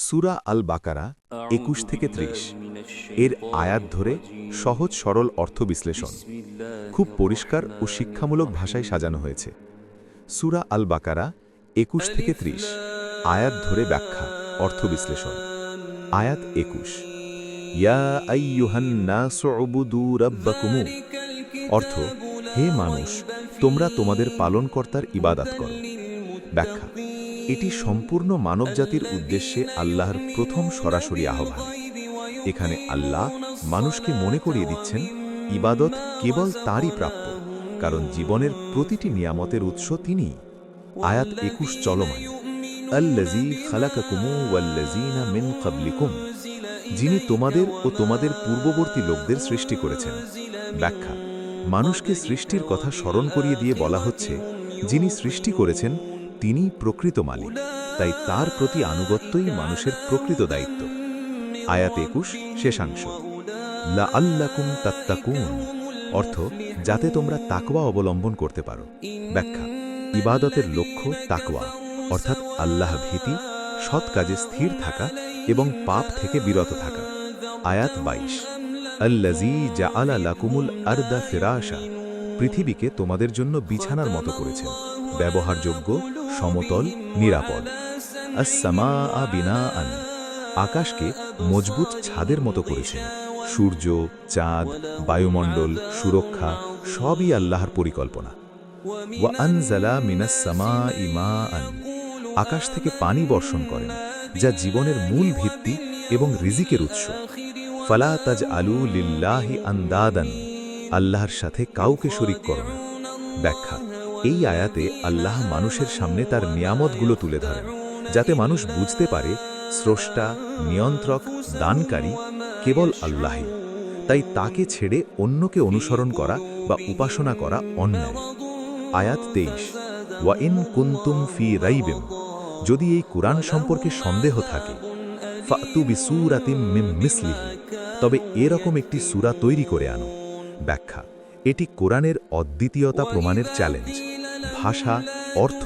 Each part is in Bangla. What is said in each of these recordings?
সুরা আল বাকারা একুশ থেকে ত্রিশ। এর আয়াত ধরে সহজ সরল অর্থ বিশ্লেষণ। খুব পরিষ্কার ও শিক্ষামূলক ভাষায় সাজানো হয়েছে। সুরা আল বাকারা একুশ থেকে ত্রিশ। আয়াত ধরে ব্যাখ্যা, অর্থ বিশ্লেষণ। আয়াত একুশ। অর্থ, হে মানুষ, তোমরা তোমাদের পালনকর্তার ইবাদাত করো। ব্যাখ্যা এটি সম্পূর্ণ মানবজাতির উদ্দেশ্যে আল্লাহর প্রথম সরাসরি আহ্বান। এখানে আল্লাহ মানুষকে মনে করিয়ে দিচ্ছেন, ইবাদত কেবল তারই প্রাপ্য, কারণ জীবনের প্রতিটি নিয়ামতের উৎস তিনিই। আয়াত একুশ চলমান। আল্লাজি খালাকাকুমু ওয়াল্লাজিনা মিন কাবলিকুম যিনি তোমাদের ও তোমাদের পূর্ববর্তী লোকদের সৃষ্টি করেছেন। ব্যাখ্যা, মানুষকে সৃষ্টির কথা স্মরণ করিয়ে দিয়ে বলা হচ্ছে, যিনি সৃষ্টি করেছেন তিনি প্রকৃত মালিক, তাই তার প্রতি আনুগত্যই মানুষের প্রকৃত দায়িত্ব। আয়াত একুশ, শেষাংশ। লা আল্লাকুম তাত্তাকুন, অর্থ, যাতে তোমরা তাকওয়া অবলম্বন করতে পারো। ব্যাখ্যা, ইবাদতের লক্ষ্য তাকওয়া, অর্থাৎ আল্লাহ ভীতি, সৎ কাজে স্থির থাকা এবং পাপ থেকে বিরত থাকা। আয়াত বাইশ। আল্লাজি জা আলা লাকুমুল আর্দা ফেরাশা, পৃথিবীকে তোমাদের জন্য বিছানার মতো করেছেন। ব্যবহারযোগ্য সমতল, নিরাপদ। আকাশকে মজবুত ছাদের মতো করেছেন। সূর্য, চাঁদ, বায়ুমণ্ডল, সুরক্ষা সবই আল্লাহর পরিকল্পনা। আকাশ থেকে পানি বর্ষণ করেন, যা জীবনের মূল ভিত্তি এবং রিজিকের উৎস। ফালা তাজ আলু লিল্লাহি আন্দাদান। আল্লাহর সাথে কাউকে শরিক করো না। ব্যাখ্যা এই আয়াতে আল্লাহ মানুষের সামনে তার নিয়ামতগুলো তুলে ধরেন, যাতে মানুষ বুঝতে পারে স্রষ্টা, নিয়ন্ত্রক, দানকারী কেবল আল্লাহই। তাই তাকে ছেড়ে অন্যকে অনুসরণ করা বা উপাসনা করা অন্যায়। আয়াত তেইশ, ওয়া ইন কুন্তুম ফি রাইবেম যদি এই কোরআন সম্পর্কে সন্দেহ থাকে তবে এরকম একটি সুরা তৈরি করে আনো। ব্যাখ্যা, এটি কোরআনের অদ্বিতীয়তা প্রমাণের চ্যালেঞ্জ। ভাষা, অর্থ,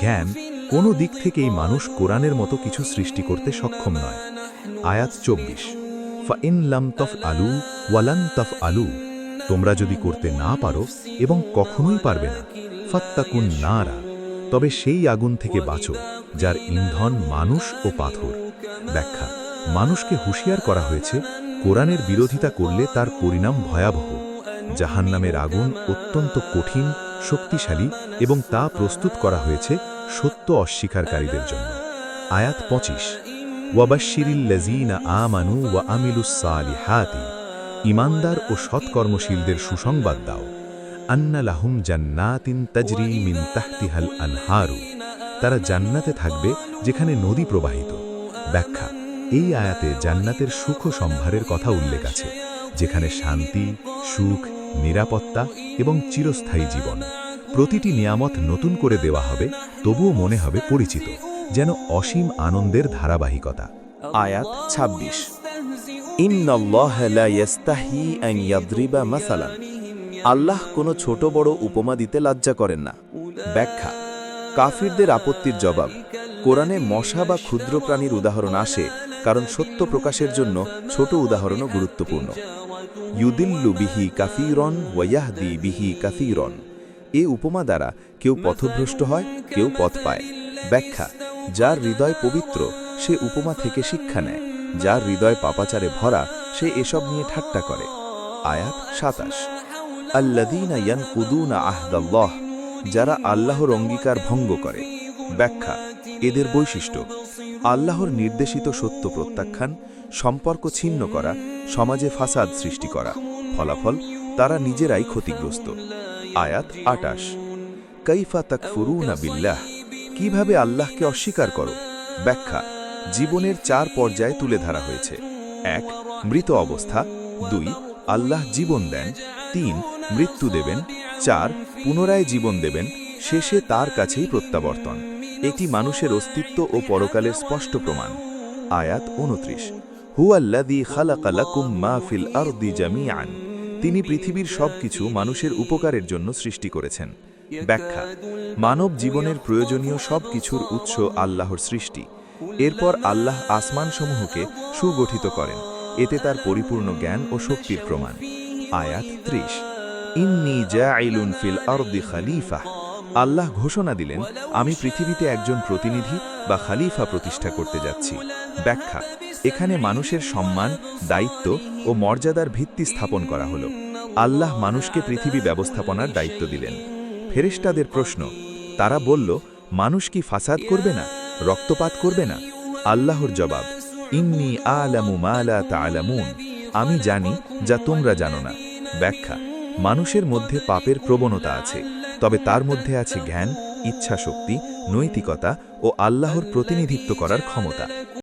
জ্ঞান কোনো দিক থেকেই মানুষ কোরআনের মতো কিছু সৃষ্টি করতে সক্ষম নয়। আয়াত চব্বিশ, ফাইন লাম তফ আলু ওয়ালান তফ আলু তোমরা যদি করতে না পারো এবং কখনোই পারবে না ফাত্তাকুন নারা তবে সেই আগুন থেকে বাঁচো, যার ইন্ধন মানুষ ও পাথর ব্যাখ্যা, মানুষকে হুঁশিয়ার করা হয়েছে, কোরআনের বিরোধিতা করলে তার পরিণাম ভয়াবহ। জাহান্নামের আগুন অত্যন্ত কঠিন শক্তিশালী এবং তা প্রস্তুত করা হয়েছে সত্য অস্বীকারীদের জন্য। আয়াত পঁচিশ। আমানু ওয়া আমিলুসালিহাতি ইমানদার ও সৎকর্মশীলদের সুসংবাদ দাও। আন্না লাহুম জান্নাতিন তাজরি মিন তাহতিহাল আনহারু। তারা জান্নাতে থাকবে যেখানে নদী প্রবাহিত। ব্যাখ্যা, এই আয়াতে জান্নাতের সুখ সম্ভারের কথা উল্লেখ আছে, যেখানে শান্তি, সুখ নিরাপত্তা এবং চিরস্থায়ী জীবন। প্রতিটি নিয়ামত নতুন করে দেওয়া হবে, তবুও মনে হবে পরিচিত, যেন অসীম আনন্দের ধারাবাহিকতা। আয়াত ২৬ ইন্নাল্লাহ লা ইয়াস্তাহি আন ইয়াদরিবা মাসালান। আল্লাহ কোনো ছোট বড় উপমা দিতে লজ্জা করেন না। ব্যাখ্যা, কাফিরদের আপত্তির জবাব, কোরআনে মশা বা ক্ষুদ্র প্রাণীর উদাহরণ আসে, কারণ সত্য প্রকাশের জন্য ছোট উদাহরণও গুরুত্বপূর্ণ। ইউদিল্লু বিহি কাফিরন ওয়াহদি বিহি কাফিরন এ উপমা দ্বারা কেউ পথভ্রষ্ট হয়, কেউ পথ পায়। ব্যাখ্যা, যার হৃদয় পবিত্র, সে উপমা থেকে শিক্ষা নেয়। যার হৃদয় পাপাচারে ভরা, সে এসব নিয়ে ঠাট্টা করে। আয়াত সাতাশ। আল্লাদিনা ইয়ান কুদুনা আহদাল্লাহ, যারা আল্লাহর অঙ্গীকার ভঙ্গ করে। ব্যাখ্যা, এদের বৈশিষ্ট্য, আল্লাহর নির্দেশিত সত্য প্রত্যাখ্যান, সম্পর্ক ছিন্ন করা সমাজে ফাসাদ সৃষ্টি করা। ফলাফল, তারা নিজেরাই ক্ষতিগ্রস্ত। আয়াত আটাশ। কৈফা তাকফুরুনা বিল্লাহ। কীভাবে আল্লাহকে অস্বীকার করো? ব্যাখ্যা, জীবনের চার পর্যায়ে তুলে ধরা হয়েছে। এক, মৃত অবস্থা। দুই, আল্লাহ জীবন দেন। তিন, মৃত্যু দেবেন। চার, পুনরায় জীবন দেবেন। শেষে তার কাছেই প্রত্যাবর্তন। এটি মানুষের অস্তিত্ব ও পরকালের স্পষ্ট প্রমাণ। আয়াত উনত্রিশ। হুয়াল্লাদি খালাকালাকুম মা ফিল আরদি জামিয়ান তিনি পৃথিবীর সবকিছু মানুষের উপকারের জন্য সৃষ্টি করেছেন। ব্যাখ্যা, মানব জীবনের প্রয়োজনীয় সব কিছুর উৎস আল্লাহর সৃষ্টি। এরপর আল্লাহ আসমানসমূহকে সুগঠিত করেন। এতে তার পরিপূর্ণ জ্ঞান ও শক্তির প্রমাণ। আয়াত ত্রিশ, ইন্নি জাইলুন ফিল আরদি খালিফা আল্লাহ ঘোষণা দিলেন, আমি পৃথিবীতে একজন প্রতিনিধি বা খালিফা প্রতিষ্ঠা করতে যাচ্ছি। ব্যাখ্যা। এখানে মানুষের সম্মান, দায়িত্ব ও মর্যাদার ভিত্তি স্থাপন করা হলো। আল্লাহ মানুষকে পৃথিবী ব্যবস্থাপনার দায়িত্ব দিলেন। ফেরেশতাদের প্রশ্ন, তারা বলল, মানুষ কি ফাসাদ করবে না? রক্তপাত করবে না? আল্লাহর জবাব, ইন্নি আলামু মালা তালামুন আমি জানি যা তোমরা জানো না। ব্যাখ্যা, মানুষের মধ্যে পাপের প্রবণতা আছে, তবে তার মধ্যে আছে জ্ঞান, ইচ্ছাশক্তি, নৈতিকতা ও আল্লাহর প্রতিনিধিত্ব করার ক্ষমতা।